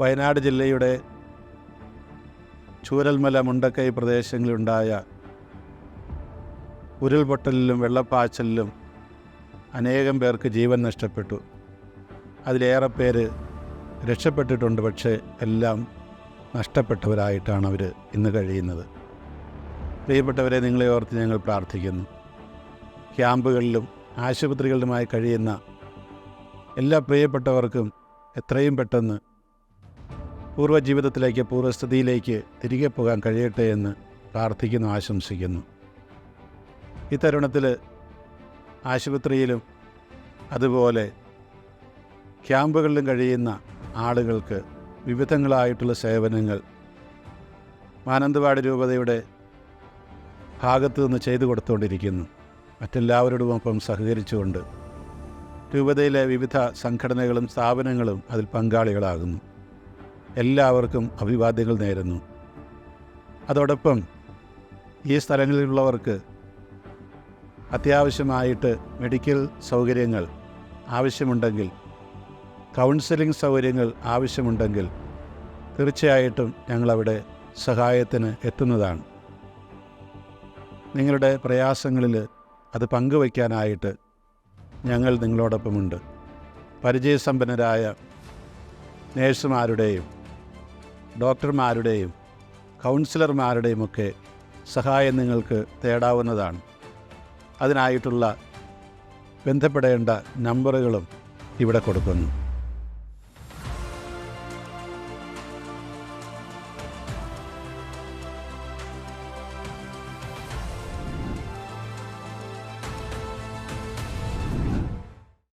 വയനാട് ജില്ലയുടെ ചൂരൽമല മുണ്ടക്കൈ പ്രദേശങ്ങളിലുണ്ടായ ഉരുൾപൊട്ടലിലും വെള്ളപ്പാച്ചലിലും അനേകം പേർക്ക് ജീവൻ നഷ്ടപ്പെട്ടു. അതിലേറെ പേര് രക്ഷപ്പെട്ടിട്ടുണ്ട് പക്ഷേ എല്ലാം നഷ്ടപ്പെട്ടവരായിട്ടാണ് അവർ ഇന്ന് കഴിയുന്നത്. പ്രിയപ്പെട്ടവരെ നിങ്ങളെ ഓർത്ത് ഞങ്ങൾ പ്രാർത്ഥിക്കുന്നു. ക്യാമ്പുകളിലും ആശുപത്രികളിലുമായി കഴിയുന്ന എല്ലാ പ്രിയപ്പെട്ടവർക്കും എത്രയും പെട്ടെന്ന് പൂർവജീവിതത്തിലേക്ക് പൂർവസ്ഥിതിയിലേക്ക് തിരികെ പോകാൻ കഴിയട്ടെ എന്ന് പ്രാർത്ഥിക്കുന്നു ആശംസിക്കുന്നു. ഈ തരുണത്തിൽ ആശുപത്രിയിലും അതുപോലെ ക്യാമ്പുകളിലും കഴിയുന്ന ആളുകൾക്ക് വിവിധങ്ങളായിട്ടുള്ള സേവനങ്ങൾ മാനന്തവാടി രൂപതയുടെ ഭാഗത്തു നിന്ന് ചെയ്തു കൊടുത്തുകൊണ്ടിരിക്കുന്നു മറ്റെല്ലാവരോടുമൊപ്പം സഹകരിച്ചുകൊണ്ട് രൂപതയിലെ വിവിധ സംഘടനകളും സ്ഥാപനങ്ങളും അതിൽ പങ്കാളികളാകുന്നു. എല്ലാവർക്കും അഭിവാദ്യങ്ങൾ നേരുന്നു. അതോടൊപ്പം ഈ സ്ഥലങ്ങളിലുള്ളവർക്ക് അത്യാവശ്യമായിട്ട് മെഡിക്കൽ സൗകര്യങ്ങൾ ആവശ്യമുണ്ടെങ്കിൽ കൗൺസിലിംഗ് സൗകര്യങ്ങൾ ആവശ്യമുണ്ടെങ്കിൽ തീർച്ചയായിട്ടും ഞങ്ങളവിടെ സഹായത്തിന് എത്തുന്നതാണ്. നിങ്ങളുടെ പ്രയാസങ്ങളിൽ അത് പങ്കുവയ്ക്കാനായിട്ട് ഞങ്ങൾ നിങ്ങളോടൊപ്പമുണ്ട്. പരിചയസമ്പന്നരായ നേഴ്സുമാരുടെയും ഡോക്ടർമാരുടെയും കൗൺസിലർമാരുടെയും ഒക്കെ സഹായം നിങ്ങൾക്ക് തേടാവുന്നതാണ്. അതിനായിട്ടുള്ള ബന്ധപ്പെടേണ്ട നമ്പറുകളും ഇവിടെ കൊടുക്കുന്നു.